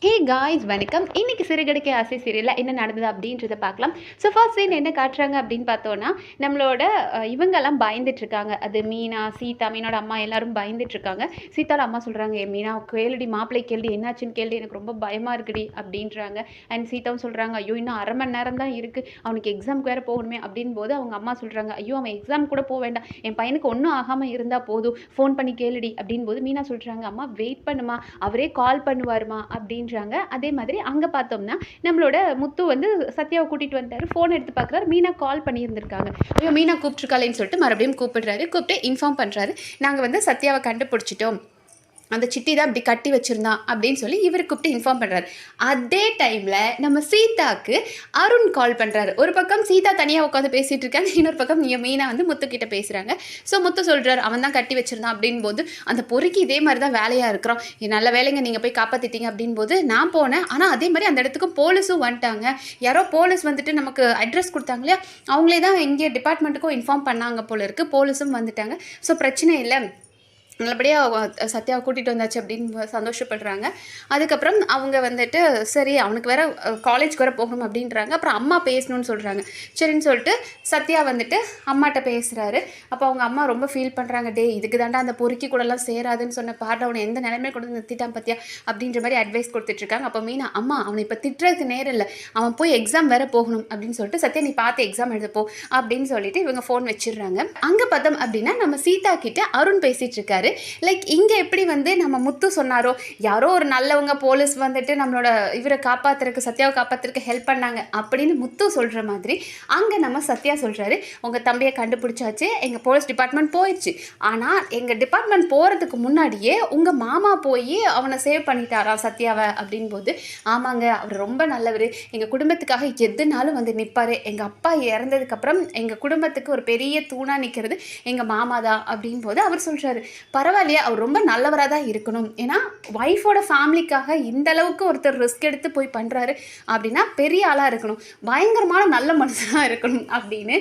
He. Guys வணக்கம். இன்னைக்கு சிறுகடைக்கு ஆசை சீரியலில் என்ன நடந்தது அப்படின்றத பார்க்கலாம். ஸோ ஃபர்ஸ்ட் சீன் என்ன காட்டுறாங்க அப்படின்னு பார்த்தோன்னா நம்மளோட இவங்கெல்லாம் பயந்துட்டு இருக்காங்க. அது மீனா சீதா மீனோட அம்மா எல்லாரும் பயந்துட்டு இருக்காங்க. சீதாவோட அம்மா சொல்கிறாங்க மீனா கேளுடி மாப்பிள்ளை கேள்வி என்னாச்சுன்னு கேள்வி எனக்கு ரொம்ப பயமாக இருக்குடி அப்படின்றாங்க. அண்ட் சீதாவும் சொல்கிறாங்க ஐயோ இன்னும் அரை மணி நேரம் தான் இருக்குது அவனுக்கு எக்ஸாமுக்கு வேறு போகணுமே அப்படின் போது அவங்க அம்மா சொல்கிறாங்க ஐயோ அவன் எக்ஸாம் கூட போக வேண்டாம். என் பையனுக்கு ஒன்றும் ஆகாமல் இருந்தால் போதும். ஃபோன் பண்ணி கேளுடி அப்படின் போது மீனா சொல்கிறாங்க அம்மா வெயிட் பண்ணுமா. அவரே கால் பண்ணுவாருமா அப்படின்றாங்க. அதே மாதிரி அங்கே பார்த்தோம்னா நம்மளோட முத்து வந்து சத்யாவை கூட்டிகிட்டு வந்துட்டாரு. ஃபோன் எடுத்து பார்க்குறாரு. மீனா கால் பண்ணியிருந்திருக்காங்க. ஐயோ மீனா கூப்பிட்ருக்காளேன்னு சொல்லிட்டு மறுபடியும் கூப்பிடுறாரு. கூப்பிட்டு இன்ஃபார்ம் பண்ணுறாரு நாங்கள் வந்து சத்யாவை கண்டுபிடிச்சிட்டோம். அந்த சித்தி தான் இப்படி கட்டி வச்சிருந்தான் அப்படின்னு சொல்லி இவர் கூப்பிட்டு இன்ஃபார்ம் பண்ணுறாரு அதே டைமில் நம்ம சீதாக்கு அருண் கால் பண்ணுறாரு ஒரு பக்கம் சீதா தனியாக உட்காந்து பேசிகிட்டு இருக்காங்க இன்னொரு பக்கம் நீங்கள் மெயினாக வந்து முத்துக்கிட்ட பேசுகிறாங்க ஸோ முத்து சொல்கிறார் அவன் தான் கட்டி வச்சிருந்தான். அப்படின் போது அந்த பொறுக்கி இதே மாதிரி தான் வேலையாக இருக்கிறோம் நல்ல வேலைங்க நீங்கள் போய் காப்பாற்றிட்டீங்க அப்படின் போது நான் போனேன். ஆனால் அதே மாதிரி அந்த இடத்துக்கு போலீஸும் வந்துட்டாங்க. யாரோ போலீஸ் வந்துட்டு நமக்கு அட்ரஸ் கொடுத்தாங்க இல்லையா? அவங்களே தான் இங்கே டிபார்ட்மெண்ட்டுக்கும் இன்ஃபார்ம் பண்ணாங்க போல இருக்குது போலீஸும் வந்துட்டாங்க. ஸோ பிரச்சனை இல்லை. நல்லபடியாக சத்யாவை கூட்டிகிட்டு வந்தாச்சு அப்படின்னு சந்தோஷப்படுறாங்க. அதுக்கப்புறம் அவங்க வந்துட்டு சரி அவனுக்கு வேற காலேஜ்க்கு வர போகணும் அப்படின்றாங்க. அப்புறம் அம்மா பேசணும்னு சொல்கிறாங்க சரின்னு சொல்லிட்டு சத்யா வந்துட்டு அம்மாட்ட பேசுகிறாரு அப்போ அவங்க அம்மா ரொம்ப ஃபீல் பண்ணுறாங்க டே இதுக்கு தாண்டா அந்த பொறுக்கி கூடலாம் சேராதுன்னு சொன்ன பாட்டு அவனை எந்த நிலைமையை கொண்டு நிறுத்திட்டான் பார்த்தியா அப்படின்ற மாதிரி அட்வைஸ் கொடுத்துட்ருக்காங்க அப்போ மீனா அம்மா அவனை இப்போ திட்டுறதுக்கு நேரம் இல்லை. அவன் போய் எக்ஸாம் வேற போகணும். அப்படின்னு சொல்லிட்டு சத்யா நீ பார்த்து எக்ஸாம் எழுதப்போ அப்படின்னு சொல்லிட்டு இவங்க ஃபோன் வச்சிடுறாங்க. அங்கே பார்த்தோம் அப்படின்னா நம்ம சீதா கிட்ட அருண் பேசிகிட்டு இருக்காரு. லைக் இங்கே எப்படி வந்து நம்ம முத்து சொன்னாரோ யாரோ ஒரு நல்லவங்க போலீஸ் வந்துட்டு நம்மளோட இவரை காப்பாத்துறதுக்கு சத்யாவை காப்பாத்துறதுக்கு ஹெல்ப் பண்ணாங்க அப்படின்னு முத்து சொல்கிற மாதிரி அங்கே நம்ம சத்யா சொல்கிறாரு உங்கள் தம்பியை கண்டுபிடிச்சாச்சு எங்கள் போலீஸ் டிபார்ட்மெண்ட் போயிடுச்சு ஆனால் எங்கள் டிபார்ட்மெண்ட் போகிறதுக்கு முன்னாடியே உங்கள் மாமா போய் அவனை சேவ் பண்ணிட்டாரா சத்யாவை? அப்படின் போது ஆமாங்க அவர் ரொம்ப நல்லவர். எங்கள் குடும்பத்துக்காக எதுனாலும் வந்து நிற்பார் எங்கள் அப்பா இறந்ததுக்கப்புறம் எங்கள் குடும்பத்துக்கு ஒரு பெரிய தூணாக நிற்கிறது எங்கள் மாமா தான் அப்படின் போது அவர் சொல்கிறாரு பரவாயில்லையா அவர் ரொம்ப நல்லவராக தான் இருக்கணும். ஏன்னா ஒய்ஃபோட ஃபேமிலிக்காக இந்த அளவுக்கு ஒருத்தர் ரிஸ்க் எடுத்து போய் பண்ணுறாரு அப்படின்னா பெரிய ஆளாக இருக்கணும். பயங்கரமான நல்ல மனுஷனாக இருக்கணும் அப்படின்னு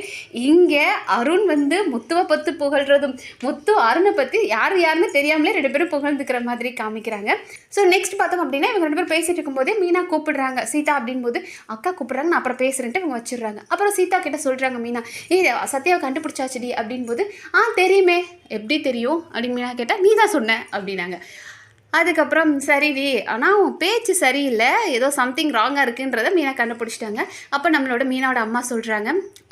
இங்கே அருண் வந்து முத்துவை பற்றி புகழ்றதும் முத்து அருணை பற்றி யார் யாருன்னு தெரியாமலே ரெண்டு பேரும் புகழ்ந்துக்கிற மாதிரி காமிக்கிறாங்க. ஸோ நெக்ஸ்ட் பார்த்தோம் அப்படின்னா இவங்க ரெண்டு பேரும் பேசிட்டு இருக்கும்போதே மீனா கூப்பிடுறாங்க. சீதா அப்படின்போது அக்கா கூப்பிட்றாங்க நான் அப்புறம் பேசுகிறேன்ட்டு இவங்க வச்சிடுறாங்க. அப்புறம் சீதா கிட்ட சொல்கிறாங்க மீனா ஏ சத்யாவை கண்டுபிடிச்சாச்சுடி அப்படின்போது ஆ தெரியுமே. எப்படி தெரியும்? அப்படின்னு மீனா கேட்டால் நீ தான் சொன்ன அப்படின்னாங்க. அதுக்கப்புறம் சரிடி ஆனால் உன் பேச்சு சரியில்லை. ஏதோ சம்திங் ராங்காக இருக்குன்றதை மீனா கண்டுபிடிச்சிட்டாங்க. அப்போ நம்மளோட மீனாவோட அம்மா சொல்கிறாங்க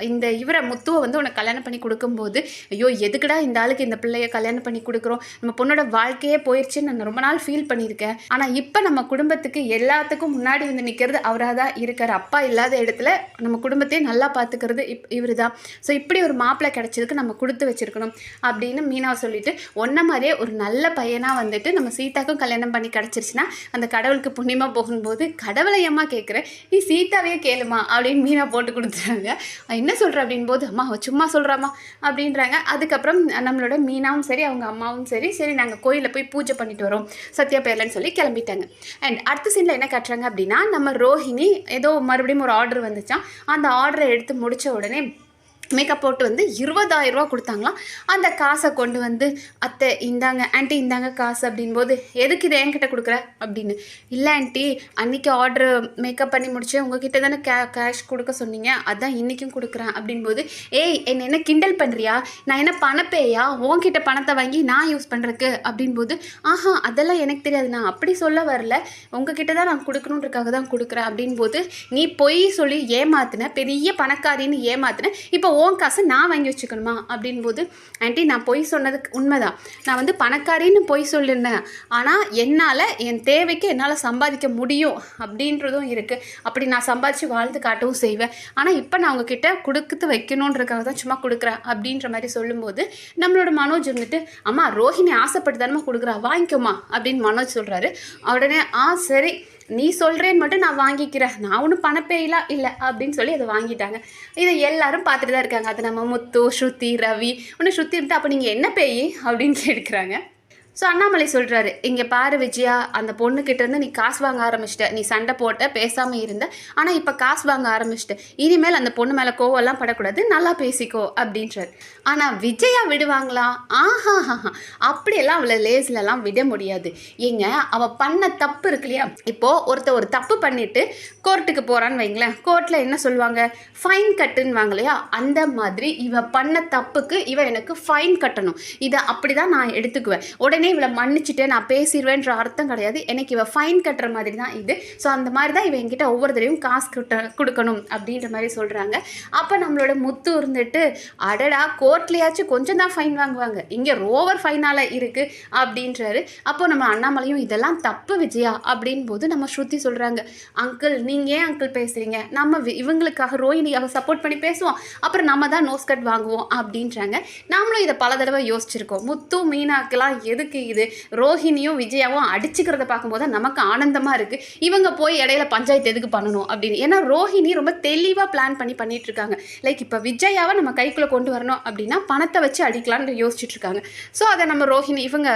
இந்த இவரை முத்துவை வந்து உனக்கு கல்யாணம் பண்ணி கொடுக்கும்போது ஐயோ எதுக்குடா இந்த ஆளுக்கு இந்த பிள்ளைய கல்யாணம் பண்ணி கொடுக்குறோம்? நம்ம பொண்ணோட வாழ்க்கையே போயிடுச்சுன்னு நான் ரொம்ப நாள் ஃபீல் பண்ணியிருக்கேன். ஆனால் இப்போ நம்ம குடும்பத்துக்கு எல்லாத்துக்கும் முன்னாடி வந்து நிற்கிறது அவராக தான் இருக்கார். அப்பா இல்லாத இடத்துல நம்ம குடும்பத்தையே நல்லா பார்த்துக்கிறது இப் இவர் தான். ஸோ இப்படி ஒரு மாப்பிள்ளை கிடச்சதுக்கு நம்ம கொடுத்து வச்சிருக்கணும். அப்படின்னு மீனாவை சொல்லிட்டு ஒன்றை மாதிரியே ஒரு நல்ல பையனாக வந்துட்டு நம்ம சீதாக்கும் கல்யாணம் பண்ணி கிடச்சிருச்சுன்னா அந்த கடவுளுக்கு புண்ணியமாக போகும்போது கடவுளை அம்மா கேட்குறேன் நீ சீதாவே கேளுமா? அப்படின்னு மீனா போட்டு கொடுத்துறாங்க. என்ன சொல்கிற அப்படின் போது அம்மா சும்மா சொல்கிறாம்மா அப்படின்றாங்க. அதுக்கப்புறம் நம்மளோட மீனாவும் சரி அவங்க அம்மாவும் சரி சரி நாங்கள் கோயிலில் போய் பூஜை பண்ணிட்டு வரோம். சத்யா பேர்லன்னு சொல்லி கிளம்பிட்டாங்க. அண்ட் அடுத்த சீனில் என்ன காட்டுறாங்க அப்படின்னா நம்ம ரோஹிணி ஏதோ மறுபடியும் ஒரு ஆர்டர் வந்துச்சான் அந்த ஆர்டரை எடுத்து முடித்த உடனே மேக்கப் போட்டு வந்து இருபதாயிரம் ரூபா கொடுத்தாங்களாம். அந்த காசை கொண்டு வந்து அத்தை இந்தாங்க ஆன்ட்டி இந்தாங்க காசு அப்படின்போது எதுக்கு இதை என்கிட்ட கொடுக்குற? அப்படின்னு. இல்லை ஆன்ட்டி அன்றைக்கி ஆர்டர் மேக்கப் பண்ணி முடிச்சு உங்ககிட்ட தானே கே கேஷ் கொடுக்க சொன்னீங்க. அதான் இன்றைக்கும் கொடுக்குறேன். அப்படின்போது ஏய் என்னை என்ன கிண்டல் பண்ணுறியா நான் என்ன பணப்பேயா? உன்கிட்ட பணத்தை வாங்கி நான் யூஸ் பண்ணுறக்கு அப்படின்போது ஆஹா அதெல்லாம் எனக்கு தெரியாது. நான் அப்படி சொல்ல வரல. உங்ககிட்ட தான் நான் கொடுக்கணுன்றக்காக தான் கொடுக்குறேன். அப்படின்போது நீ பொய் சொல்லி ஏமாத்தின பெரிய பணக்காரின்னு ஏமாத்தின இப்போ ஓன் காசை நான் வாங்கி வச்சுக்கணுமா? அப்படின்போது ஆண்டி நான் பொய் சொன்னதுக்கு உண்மைதான். நான் வந்து பணக்காரின்னு பொய் சொல்லியிருந்தேன். ஆனால் என்னால் என் தேவைக்கு என்னால் சம்பாதிக்க முடியும். அப்படின்றதும் இருக்குது அப்படி நான் சம்பாதிச்சு வாழ்ந்து காட்டவும் செய்வேன். ஆனால் இப்போ நான் உங்ககிட்ட கொடுத்து வைக்கணுன்றதுக்காக தான் சும்மா கொடுக்குறேன் அப்படின்ற மாதிரி சொல்லும்போது நம்மளோட மனோஜ் வந்துட்டு அம்மா ரோஹிணி ஆசைப்பட்டு தானம்மா கொடுக்குறா? வாங்கிக்கோமா அப்படின்னு மனோஜ் சொல்கிறாரு உடனே ஆ சரி. நீ சொல்கிறேன்னு மட்டும் நான் வாங்கிக்கிறேன். நான் ஒன்றும் பணப்பேயெல்லாம் இல்லை அப்படின்னு சொல்லி அதை வாங்கிட்டாங்க. இதை எல்லாரும் பார்த்துட்டு தான் இருக்காங்க. அது நம்ம முத்து ஸ்ருதி ரவி. ஒன்று ஸ்ருதி இருந்தால் அப்போ நீங்கள் என்ன பேய் அப்படின்னு கேட்குறாங்க. ஸோ அண்ணாமலை சொல்கிறாரு இங்கே பாரு விஜயா அந்த பொண்ணுக்கிட்டேருந்து நீ காசு வாங்க ஆரம்பிச்சிட்ட. நீ சண்டை போட்ட பேசாமல் இருந்த. ஆனால் இப்போ காசு வாங்க ஆரம்பிச்சிட்ட. இனிமேல் அந்த பொண்ணு மேலே கோவம்லாம் படக்கூடாது. நல்லா பேசிக்கோ அப்படின்றார். ஆனால் விஜயா விடுவாங்களா? ஆஹா ஹாஹா அப்படியெல்லாம் அவளை லேஸ்லலாம் விட முடியாது. ஏங்க அவள் பண்ண தப்பு இருக்கு இல்லையா? இப்போது ஒருத்தர் ஒரு தப்பு பண்ணிட்டு கோர்ட்டுக்கு போகிறான்னு வைங்களேன். கோர்ட்டில் என்ன சொல்லுவாங்க? ஃபைன் கட்டுன்னு வாங்கலையா இல்லையா? அந்த மாதிரி இவ பண்ண தப்புக்கு இவ எனக்கு ஃபைன் கட்டணும். இதை அப்படி தான் நான் எடுத்துக்குவேன். உடனே இவளை மன்னிச்சுட்டு நான் பேசிடுவேன்ற அர்த்தம் கிடையாது. எனக்கு இவள் ஃபைன் கட்டுற மாதிரி தான் இது. ஸோ அந்த மாதிரி தான் இவன் என்கிட்ட ஒவ்வொரு தடவையும் காசு கிட்ட கொடுக்கணும் அப்படின்ற மாதிரி சொல்கிறாங்க அப்போ நம்மளோட முத்து இருந்துட்டு அடடா கோர்ட்லேயாச்சும் கொஞ்சம் தான் ஃபைன் வாங்குவாங்க. இங்கே ரோவர் ஃபைனால் இருக்குது அப்படின்றாரு. அப்போ நம்ம அண்ணாமலையும் இதெல்லாம் தப்பு விஜயா? அப்படின் போது நம்ம ஸ்ருதி சொல்கிறாங்க அங்கிள் நீங்கள் ஏன் அங்கிள் பேசுகிறீங்க நம்ம வி- இவங்களுக்காக ரோஹிணிக்காக சப்போர்ட் பண்ணி பேசுவோம். அப்புறம் நம்ம தான் நோஸ்கட் வாங்குவோம். அப்படின்றாங்க. நாமளும் இதை பல தடவை யோசிச்சிருக்கோம். முத்து மீனாக்கெல்லாம் எதுக்கு இது ரோஹிணியும் விஜயாவும் அடிச்சுக்கிறத பார்க்கும்போது நமக்கு ஆனந்தமாக இருக்குது இவங்க போய் இடையில பஞ்சாயத்து எதுக்கு பண்ணணும் அப்படின்னு. ஏன்னா ரோஹிணி ரொம்ப தெளிவாக பிளான் பண்ணி பண்ணிட்டு இருக்காங்க. லைக் இப்போ விஜயாவை நம்ம கைக்குள்ளே கொண்டு வரணும் அப்படின்னா பணத்தை வச்சு அடிக்கலாம்னு யோசிச்சுட்டு இருக்காங்க. ஸோ அதை நம்ம ரோஹிணி இவங்க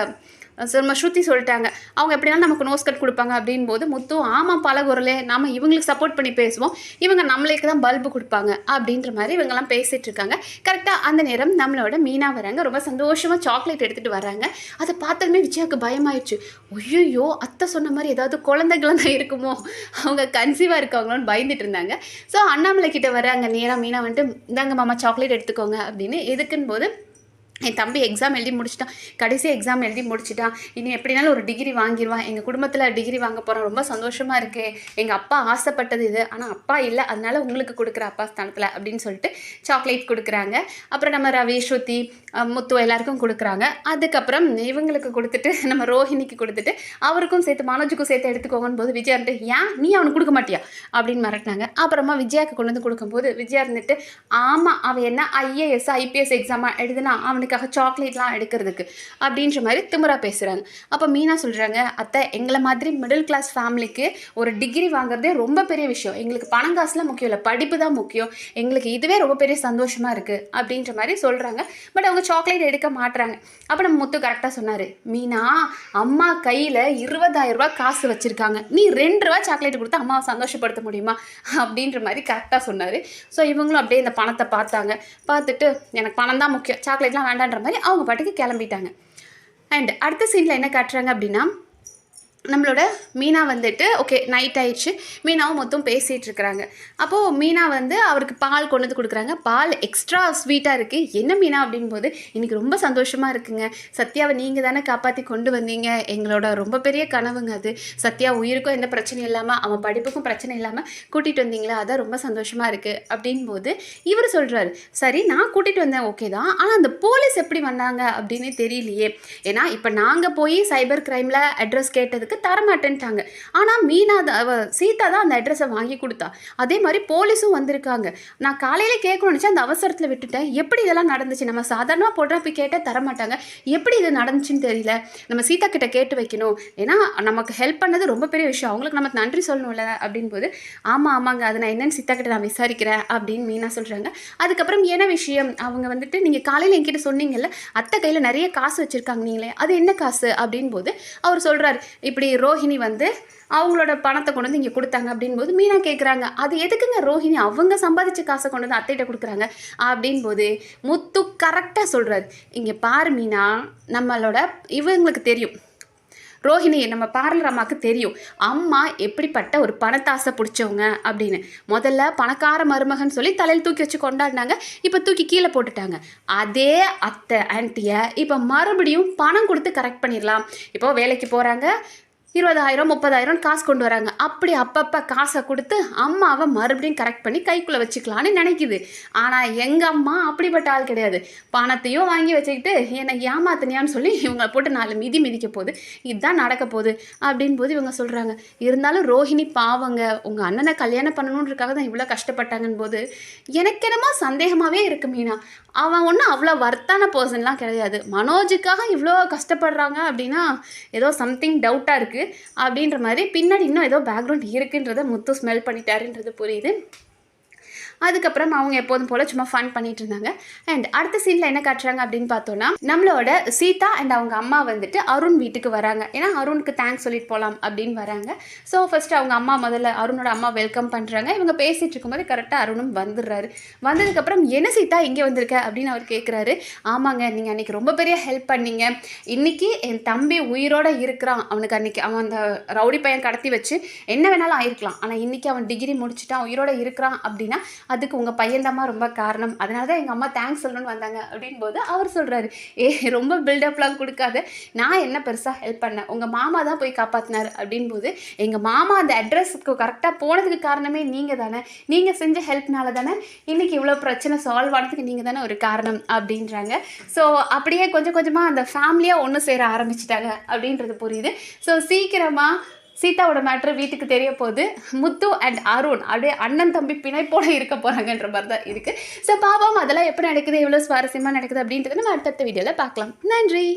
சும்மா ஸ்ருதி சொல்லிட்டாங்க. அவங்க எப்படினாலும் நமக்கு நோஸ் கட் கொடுப்பாங்க அப்படின் போது முத்து ஆமாம் பழகுரலே நம்ம இவங்களுக்கு சப்போர்ட் பண்ணி பேசுவோம். இவங்க நம்மளுக்கு தான் பல்பு கொடுப்பாங்க. அப்படின்ற மாதிரி இவங்கெல்லாம் பேசிகிட்டு இருக்காங்க. கரெக்டாக அந்த நேரம் நம்மளோட மீனா வராங்க. ரொம்ப சந்தோஷமாக சாக்லேட் எடுத்துகிட்டு வராங்க. அதை பார்த்ததுமே விஜயாவுக்கு பயமாயிடுச்சு. ஐயோ அத்தை சொன்ன மாதிரி ஏதாவது குழந்தைகளும் தான் இருக்குமோ? அவங்க கன்சீவாக இருக்காங்களோன்னு பயந்துட்டு இருந்தாங்க. ஸோ அண்ணாமலை கிட்ட வராங்க நேராக மீனா வந்துட்டு இந்தாங்க மாமா சாக்லேட் எடுத்துக்கோங்க. அப்படின்னு எதுக்குன்னு போது என் தம்பி எக்ஸாம் எழுதி முடிச்சிட்டான். கடைசி எக்ஸாம் எழுதி முடிச்சிட்டான். இனி எப்படினாலும் ஒரு டிகிரி வாங்கிடுவான் எங்கள் குடும்பத்தில் டிகிரி வாங்க போகிறோம் ரொம்ப சந்தோஷமாக இருக்குது எங்கள் அப்பா ஆசைப்பட்டது இது. ஆனால் அப்பா இல்லை. அதனால உங்களுக்கு கொடுக்குற அப்பா ஸ்தானத்தில் அப்படின்னு சொல்லிட்டு சாக்லேட் கொடுக்குறாங்க. அப்புறம் நம்ம ரவி ஸ்ருதி முத்து எல்லாருக்கும் கொடுக்குறாங்க. அதுக்கப்புறம் இவங்களுக்கு கொடுத்துட்டு நம்ம ரோஹிணிக்கு கொடுத்துட்டு அவருக்கும் சேர்த்து மனோஜுக்கும் சேர்த்து எடுத்துக்கோங்கன்னு போது விஜயா இருந்துட்டு ஏன்? நீ அவனுக்கு கொடுக்க மாட்டியா? அப்படின்னு மிரட்டினாங்க. அப்புறமா விஜயாக்கு கொண்டு வந்து கொடுக்கும்போது விஜயா இருந்துட்டு ஆமாம் அவன் என்ன ஐஏஎஸ் ஐபிஎஸ் எக்ஸாமாக எழுதுனா அவனுக்காக சாக்லேட்லாம் எடுக்கிறதுக்கு அப்படின்ற மாதிரி திமிரா பேசுகிறாங்க அப்போ மீனா சொல்கிறாங்க அத்தை எங்களை மாதிரி மிடில் கிளாஸ் ஃபேமிலிக்கு ஒரு டிகிரி வாங்குறதே ரொம்ப பெரிய விஷயம். எங்களுக்கு பணம் காசுலாம் முக்கியம் இல்லை படிப்பு தான் முக்கியம். எங்களுக்கு இதுவே ரொம்ப பெரிய சந்தோஷமாக இருக்குது அப்படின்ற மாதிரி சொல்கிறாங்க பட் அவங்க சாக்லேட் எடுக்க மாட்றாங்க. அப்போ நம்ம முத்து கரெக்டாக சொன்னார் மீனா அம்மா கையில் இருபதாயிரம் ரூபா காசு வச்சுருக்காங்க. நீ ரெண்டு ரூபா சாக்லேட் கொடுத்து அம்மாவை சந்தோஷப்படுத்த முடியுமா? அப்படின்ற மாதிரி கரெக்டாக சொன்னார். ஸோ இவங்களும் அப்படியே இந்த பணத்தை பார்த்தாங்க. பார்த்துட்டு எனக்கு பணம் தான் முக்கியம். சாக்லேட்லாம் வேண்டான்ற மாதிரி அவங்க பாட்டுக்கு கிளம்பிட்டாங்க. அண்ட் அடுத்த சீனில் என்ன காட்டுறாங்க அப்படின்னா நம்மளோட மீனா வந்துட்டு ஓகே நைட் ஆயிடுச்சு. மீனாவும் மொத்தம் பேசிகிட்டு இருக்கிறாங்க. அப்போது மீனா வந்து அவருக்கு பால் கொண்டு வந்து கொடுக்குறாங்க. பால் எக்ஸ்ட்ரா ஸ்வீட்டாக இருக்குது என்ன மீனா அப்படின் போது ரொம்ப சந்தோஷமாக இருக்குங்க. சத்யாவை நீங்கள் தானே காப்பாற்றி கொண்டு வந்தீங்க. எங்களோட ரொம்ப பெரிய கனவுங்க அது. சத்யா உயிருக்கும் எந்த பிரச்சனையும் இல்லாமல் அவன் படிப்புக்கும் பிரச்சனை இல்லாமல் கூட்டிகிட்டு வந்தீங்களா? அதான் ரொம்ப சந்தோஷமாக இருக்குது அப்படின் போது இவர் சொல்கிறாரு சரி நான் கூட்டிகிட்டு வந்தேன். ஓகே தான். ஆனால் அந்த போலீஸ் எப்படி வந்தாங்க? அப்படின்னு தெரியலையே. ஏன்னா இப்போ நாங்கள் போய் சைபர் கிரைமில் அட்ரஸ் கேட்டதுக்கு தரமாட்டேன்ட்டாங்க. ஆனால் மீனா தான் சீதா தான் அந்த அட்ரஸை வாங்கி கொடுத்தா. அதே மாதிரி போலீஸும் வந்திருக்காங்க. நான் காலையில் கேட்கணும்னு நினச்சா அந்த அவசரத்தில் விட்டுட்டேன். எப்படி இதெல்லாம் நடந்துச்சு? நம்ம சாதாரணமாக போடுற போய் கேட்டால் தரமாட்டாங்க. எப்படி இது நடந்துச்சுன்னு தெரியல. நம்ம சீதா கிட்ட கேட்டு வைக்கணும். ஏன்னா நமக்கு ஹெல்ப் பண்ணது ரொம்ப பெரிய விஷயம். அவங்களுக்கு நமக்கு நன்றி சொல்லணும்ல அப்படின் போது ஆமாம் ஆமாங்க. அது நான் என்னன்னு சீதா கிட்ட நான் விசாரிக்கிறேன் அப்படின்னு மீனா சொல்கிறாங்க அதுக்கப்புறம் என்ன விஷயம்? அவங்க வந்துட்டு நீங்கள் காலையில் என்கிட்ட சொன்னீங்கல்ல அத்தை கையில் நிறைய காசு வச்சுருக்காங்க நீங்களே. அது என்ன காசு? அப்படின் போது அவர் சொல்கிறார் இப்படி ரோஹிணி வந்து அவங்களோட பணத்தை கொண்டு வந்து இங்கே கொடுத்தாங்க அப்படின்போது மீனா கேட்குறாங்க அது எதுக்குங்க ரோஹிணி? அவங்க சம்பாதிச்ச காசை கொண்டு வந்து அத்தைகிட்ட கொடுக்குறாங்க? அப்படின்போது முத்து கரெக்டாக சொல்கிறாரு இங்கே பாரு மீனா நம்மளோட இவங்களுக்கு தெரியும். ரோஹிணி நம்ம பார்லர் அம்மாவுக்கு தெரியும். அம்மா எப்படிப்பட்ட ஒரு பணத்தாசை பிடிச்சவங்க அப்படின்னு. முதல்ல பணக்கார மருமகன் சொல்லி தலையில் தூக்கி வச்சு கொண்டாடினாங்க. இப்போ தூக்கி கீழே போட்டுட்டாங்க. அதே அத்தை ஆன்ட்டியை இப்போ மறுபடியும் பணம் கொடுத்து கரெக்ட் பண்ணிடலாம் இப்போ வேலைக்கு போகிறாங்க இருபதாயிரம் முப்பதாயிரம் காசு கொண்டு வராங்க. அப்படி அப்பப்போ காசை கொடுத்து அம்மாவை மறுபடியும் கரெக்ட் பண்ணி கைக்குள்ளே வச்சுக்கலான்னு நினைக்குது. ஆனால் எங்கள் அம்மா அப்படிப்பட்ட ஆள் கிடையாது. பணத்தையும் வாங்கி வச்சுக்கிட்டு என்னை ஏமாத்தினியான்னு சொல்லி இவங்க போட்டு நாலு மிதி மிதிக்க போகுது. இதுதான் நடக்க போகுது. அப்படின் போது இவங்க சொல்கிறாங்க இருந்தாலும் ரோஹிணி பாவங்க உங்கள் அண்ணனை கல்யாணம் பண்ணணுன்றதுக்காக தான் இவ்வளோ கஷ்டப்பட்டாங்கன்னு போது எனக்கு என்னமோ சந்தேகமாகவே இருக்குது மீனா. அவன் ஒன்றும் அவ்வளோ வர்த்தான பர்சன்லாம் கிடையாது. மனோஜுக்காக இவ்வளோ கஷ்டப்படுறாங்க அப்படின்னா ஏதோ சம்திங் டவுட்டாக இருக்குது அப்படின்ற மாதிரி பின்னாடி இன்னும் ஏதோ பேக்ரவுண்ட் இருக்குன்றதை முத்து ஸ்மெல் பண்ணிட்டாருன்றது புரியுது. அதுக்கப்புறம் அவங்க எப்போதும் போல் சும்மா ஃபன் பண்ணிட்டு இருந்தாங்க. அண்ட் அடுத்த சீனில் என்ன காட்டுறாங்க அப்படின்னு பார்த்தோன்னா நம்மளோட சீதா அண்ட் அவங்க அம்மா வந்துட்டு அருண் வீட்டுக்கு வராங்க. ஏன்னா அருணுக்கு தேங்க்ஸ் சொல்லிட்டு போகலாம் அப்படின்னு வராங்க. ஸோ ஃபர்ஸ்ட் அவங்க அம்மா முதல்ல அருணோட அம்மா வெல்கம் பண்ணுறாங்க இவங்க பேசிட்டு இருக்கும்போது கரெக்டாக அருணும் வந்துடுறாரு. வந்ததுக்கப்புறம் என்ன சீதா இங்கே வந்திருக்க? அப்படின்னு அவர் கேட்குறாரு ஆமாங்க நீங்கள் அன்றைக்கி ரொம்ப பெரிய ஹெல்ப் பண்ணீங்க. இன்னைக்கு என் தம்பி உயிரோட இருக்கிறான். அவனுக்கு அன்றைக்கி அவன் அந்த ரவுடி பையன் கடத்தி வச்சு என்ன வேணாலும் ஆயிருக்கலாம். ஆனால் இன்றைக்கி அவன் டிகிரி முடிச்சுட்டான் உயிரோட இருக்கிறான் அப்படின்னா அதுக்கு உங்கள் பையன்தாம்மா ரொம்ப காரணம். அதனால தான் எங்கள் அம்மா தேங்க்ஸ் சொல்லணும்னு வந்தாங்க அப்படின் போது அவர் சொல்கிறாரு ஏ ரொம்ப பில்டப்லாம் கொடுக்காத. நான் என்ன பெருசாக ஹெல்ப் பண்ணேன்? உங்கள் மாமா தான் போய் காப்பாற்றினார் அப்படின் போது எங்கள் மாமா அந்த அட்ரஸுக்கு கரெக்டாக போனதுக்கு காரணமே நீங்கள் தானே. நீங்கள் செஞ்ச ஹெல்ப்னால தானே இன்றைக்கி இவ்வளோ பிரச்சனை சால்வ் ஆனதுக்கு நீங்கள் தானே ஒரு காரணம் அப்படின்றாங்க. ஸோ அப்படியே கொஞ்சம் கொஞ்சமாக அந்த ஃபேமிலியாக ஒன்று சேர ஆரம்பிச்சிட்டாங்க அப்படின்றது புரியுது. ஸோ சீக்கிரமாக சீதாவோட மேட்ரு வீட்டுக்கு தெரிய போகுது. முத்து அண்ட் அருண் அப்படியே அண்ணன் தம்பி பிணைப்போட இருக்க போகிறாங்கன்ற மாதிரி தான் இருக்குது ஸோ பாபாவும் அதெல்லாம் எப்படி நடக்குது? எவ்வளோ சுவாரஸ்யமாக நடக்குது அப்படின்றத நம்ம அடுத்தடுத்த வீடியோவில் பார்க்கலாம். நன்றி!